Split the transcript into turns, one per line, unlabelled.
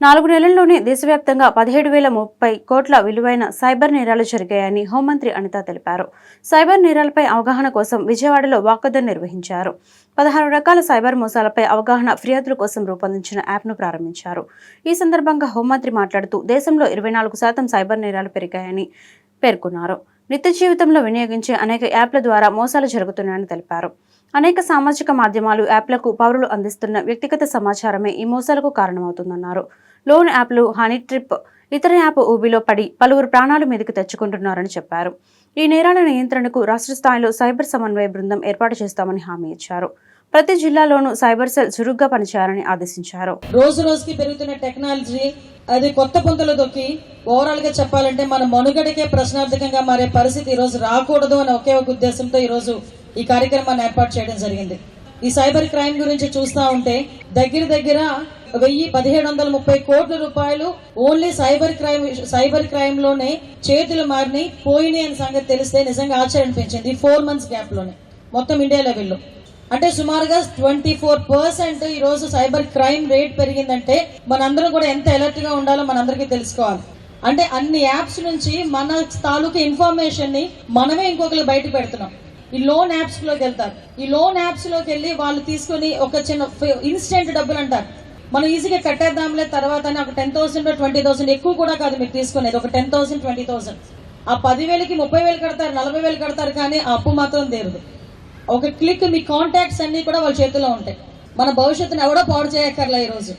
నాలుగు నెలల్లోనే దేశవ్యాప్తంగా పదిహేడు వేల ముప్పై కోట్ల విలువైన సైబర్ నేరాలు జరిగాయని హోంమంత్రి అనిత తెలిపారు. సైబర్ నేరాలపై అవగాహన కోసం విజయవాడలో వాకథన్ నిర్వహించారు. పదహారు రకాల సైబర్ మోసాలపై అవగాహన ఫిర్యాదుల కోసం రూపొందించిన యాప్ను ప్రారంభించారు. ఈ సందర్భంగా హోంమంత్రి మాట్లాడుతూ దేశంలో ఇరవై నాలుగు శాతం సైబర్ నేరాలు పెరిగాయని పేర్కొన్నారు. నిత్య జీవితంలో వినియోగించే అనేక యాప్ల ద్వారా మోసాలు జరుగుతున్నాయని తెలిపారు. అనేక సామాజిక మాధ్యమాలు యాప్లకు పౌరులు అందిస్తున్న వ్యక్తిగత సమాచారమే ఈ మోసాలకు కారణమవుతుందన్నారు. లోన్ యాప్లు హనీ ట్రిప్ ఇతర యాప్ ఊబిలో పడి పలువురు ప్రాణాలు మీదకి తెచ్చుకుంటున్నారని చెప్పారు. ఈ నేరాల నియంత్రణకు రాష్ట్ర స్థాయిలో సైబర్ సమన్వయ బృందం ఏర్పాటు చేస్తామని హామీ ఇచ్చారు. ప్రతి జిల్లాలోనూ సైబర్ సెల్ చురుగ్గా పనిచేయాలని ఆదేశించారు.
రోజు రోజుకి పెరుగుతున్న టెక్నాలజీ అది కొత్త పుంతలు దొక్కి ఓవరాల్గా చెప్పాలంటే మన మనుగడకే ప్రశ్నార్థకంగా మారే పరిస్థితి ఈ రోజు రాకూడదు అనే ఒకే ఒక ఉద్దేశంతో ఈ రోజు ఈ కార్యక్రమాన్ని ఏర్పాటు చేయడం జరిగింది. ఈ సైబర్ క్రైమ్ గురించి చూస్తా ఉంటే దగ్గర దగ్గర వెయ్యి పదిహేడు వందల ముప్పై కోట్ల రూపాయలు ఓన్లీ సైబర్ క్రైమ్ సైబర్ క్రైమ్లోనే చేతులు మారిని పోయినాయి అనే సంగతి తెలిస్తే నిజంగా ఆశ్చర్యం అనిపించింది ఫోర్ మంత్స్ గ్యాప్లోనే మొత్తం ఇండియా లెవెల్లో. అంటే సుమారుగా ట్వంటీ ఫోర్ పర్సెంట్ ఈ రోజు సైబర్ క్రైమ్ రేట్ పెరిగిందంటే మనందరం కూడా ఎంత అలర్ట్గా ఉండాలో మనందరికీ తెలుసుకోవాలి. అంటే అన్ని యాప్స్ నుంచి మన తాలూకు ఇన్ఫర్మేషన్ని మనమే ఇంకొకరు బయట పెడుతున్నాం. ఈ లోన్ యాప్స్లోకి వెళ్తారు. ఈ లోన్ యాప్స్లోకి వెళ్ళి వాళ్ళు తీసుకొని ఒక చిన్న ఇన్స్టెంట్ డబ్బులు అంటారు. మనం ఈజీగా కట్టేద్దాంలే తర్వాత ఒక టెన్ థౌసండ్ ట్వంటీ థౌసండ్ ఎక్కువ కూడా కాదు మీరు తీసుకునేది. ఒక టెన్ థౌసండ్ ట్వంటీ థౌసండ్ ఆ పదివేలకి ముప్పై వేలు కడతారు నలభై వేలు కడతారు కానీ ఆ అప్పు మాత్రం తీరదు. ఒక క్లిక్ మీ కాంటాక్ట్స్ అన్ని కూడా వాళ్ళ చేతిలో ఉంటాయి. మన భవిష్యత్తుని ఎవడో పాడు చేయక్కర్లే ఈ రోజు